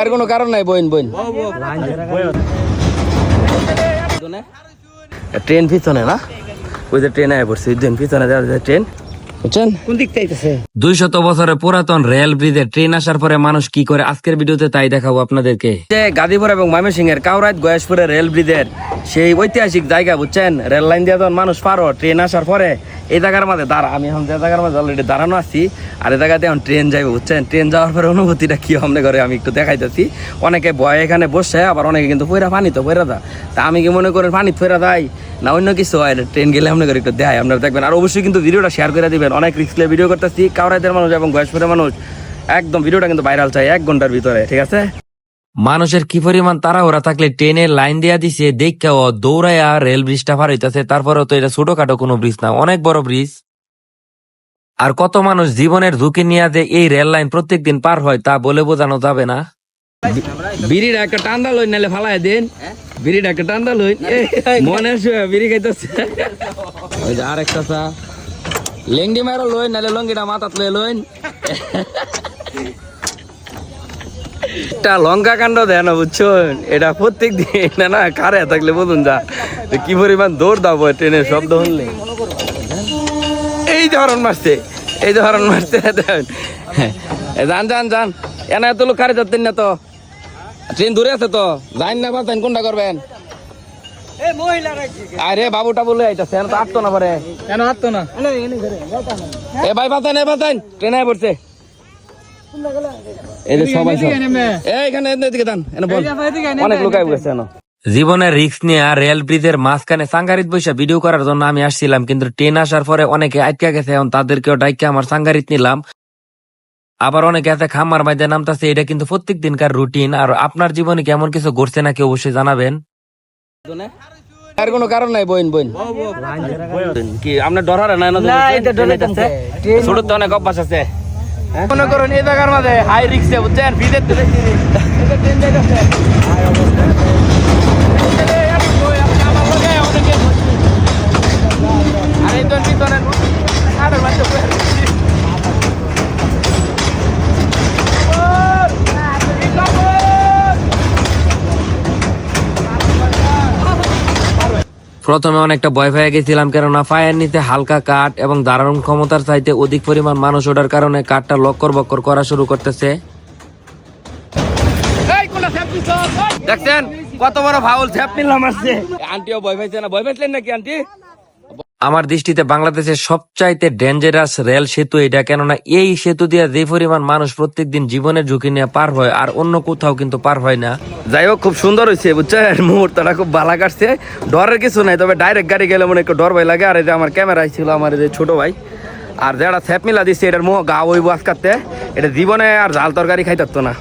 আর কোনো কারণ নাই বইন বইন। ট্রেন পিছনে না? ওই যে ট্রেন আয় পড়ছে ওই দিন পিছনে ট্রেন। বুঝছেন? কোন দিক চাইতেছে দুই শত বছরের পুরাতন রেল ব্রিজে ট্রেন আসার পরে মানুষ কি করে? আজকের ভিডিওতে তাই দেখাবো আপনাদেরকে। যে গাজীপুর এবং ময়মনসিং এর কাউরাত গয়েশপুরের রেল ব্রিজের সেই ঐতিহাসিক জায়গা বুঝছেন? রেল লাইন দিয়ে মানুষ পারো ট্রেন আসার পরে এই জায়গার মাঝে দাঁড়া, আমি এখন যে জায়গার মাঝে অলরেডি দাঁড়ানো আছি, আর এই জায়গাতে এখন ট্রেন যাইব, বুঝছেন? ট্রেন যাওয়ার পরে অনুভূতিটা কী আমাদের করে আমি একটু দেখাইতেছি। অনেকে ভয় এখানে বসে, আবার অনেকে কিন্তু পয়রা পানি তো পয়রা দা তা আমি কি মনে করি পানি ফেরা দেয় না অন্য কিছু হয়? ট্রেন গেলে আপনার একটু দেয় আপনারা দেখবেন। আর অবশ্যই কিন্তু ভিডিওটা শেয়ার করে দিবেন। অনেক রিস্কলে ভিডিও করতেছি। কাউরাইদের মানুষ এবং গয়েশপুরের মানুষ, একদম ভিডিওটা কিন্তু ভাইরাল চাই এক ঘণ্টার ভিতরে, ঠিক আছে? মানুষের কি পরিমাণ তাড়াহুড়া থাকলে ট্রেনের লাইন দেয়া দিছে দেখা ও দৌড়াইয়া রেল ব্রিজটা পার হইতাছে, তারপরেও তো এটা ছোটখাটো কোনো ব্রিজ না, অনেক বড় ব্রিজ। আর কত মানুষ জীবনের ঝুঁকি নিয়ে যে এই রেল লাইন প্রত্যেক দিন পার হয়, তা বলে বোঝানো যাবে না। বিড়িটা একটা টান্দা লই নালে ফালাই দিন। বিড়িটা একটা টান্দা লই মনে বিড়ি খাইতেছে। ওই যে আর একটা চা। লেংডি মারো লই নালে লঙ্গিটা মাথাত লই লইন। একটা লঙ্কা কাণ্ড দেয় না বুঝছেন? এটা প্রত্যেক দিন না না কারে থাকলে বলুন যা। কি পরিমাণ দৌড় দাবো ট্রেনের শব্দ শুনলে। এই ধরন মারছে এই ধরন মারছে যান যান যান। এনা এত লোক কারে যাচ্ছেন না তো? ট্রেন দূরে আছে তো? যাইন না পারতেন কোনটা করবেন? আরে বাবুটা বলে আইতাছে এনা তো আটতো না পারে। কেন হাঁটতো না? এ ভাই বাতান এ ট্রেনে পড়ছে। এই যে সবাই সব এদিকে দান এনে বল অনেক লোক আইব গেছে জীবনের রিস্ক নিয়ে আর রেল ব্রিজের মাঝখানে সাংগারিত বৈশা ভিডিও করার জন্য আমি আসছিলাম কিন্তু ট্রেন আসার পরে অনেকে আটকা গেছে এখন তাদেরকেও ডাইকে আমার সাংগারিত নিলাম আবার অনেকে আছে খামার মাঝে নামতাছে এটা কিন্তু প্রত্যেক দিনকার রুটিন আর আপনার জীবনে কেমন কিছু ঘটছে নাকি অবশ্যই জানাবেন আর কোনো কারণ নাই বইন বইন কি আপনার ডর হারে না না, এটা ডর হইতাছে। ট্রেন- ছোট তো অনেক অভ্যাস আছে মনে করুন এই জায়গার মাঝে হাই রিক্সে বুঝছেন? ভিজের তো দেখছি আরে তো পিছনে আরে বাচ্চা প্রথমে অনেকটা ভয় পেয়ে গেছিলাম কেননা ফায়ার নিতে হালকা কাঠ এবং ধারণ ক্ষমতার চাইতে অধিক পরিমাণ মানুষ ওঠার কারণে কাঠটা লক্কর বক্কর করা শুরু করতেছে। দেখছেন কত বড় ফাউল ছ্যাপ নিলাম আসছে আন্টিও ভয় পাইছে না? ভয় পাইছিলেন নাকি আন্টি? আমার দৃষ্টিতে বাংলাদেশের সবচাইতে ডেঞ্জারাস রেল সেতু এটা। কেননা এই সেতু দিয়ে যে পরিমাণ মানুষ প্রত্যেকদিন জীবনের ঝুঁকি নিয়ে পার হয়, আর অন্য কোথাও কিন্তু পার হয় না। যাই হোক, খুব সুন্দর হয়েছে বুঝছেন? মুহূর্তটা খুব ভালো কাটছে। ডরের কিছু নাই, তবে ডাইরেক্ট গাড়ি গেলে মনে একটু ডর ভয় লাগে। আর এই যে আমার ক্যামেরা ছিল আমার এই যে ছোট ভাই, আর যেটা স্যাপ মিলা দিচ্ছে এটার মুখ গা ওই বাস কাটতে এটা জীবনে আর জাল তরকারি খাইতে পারতো না।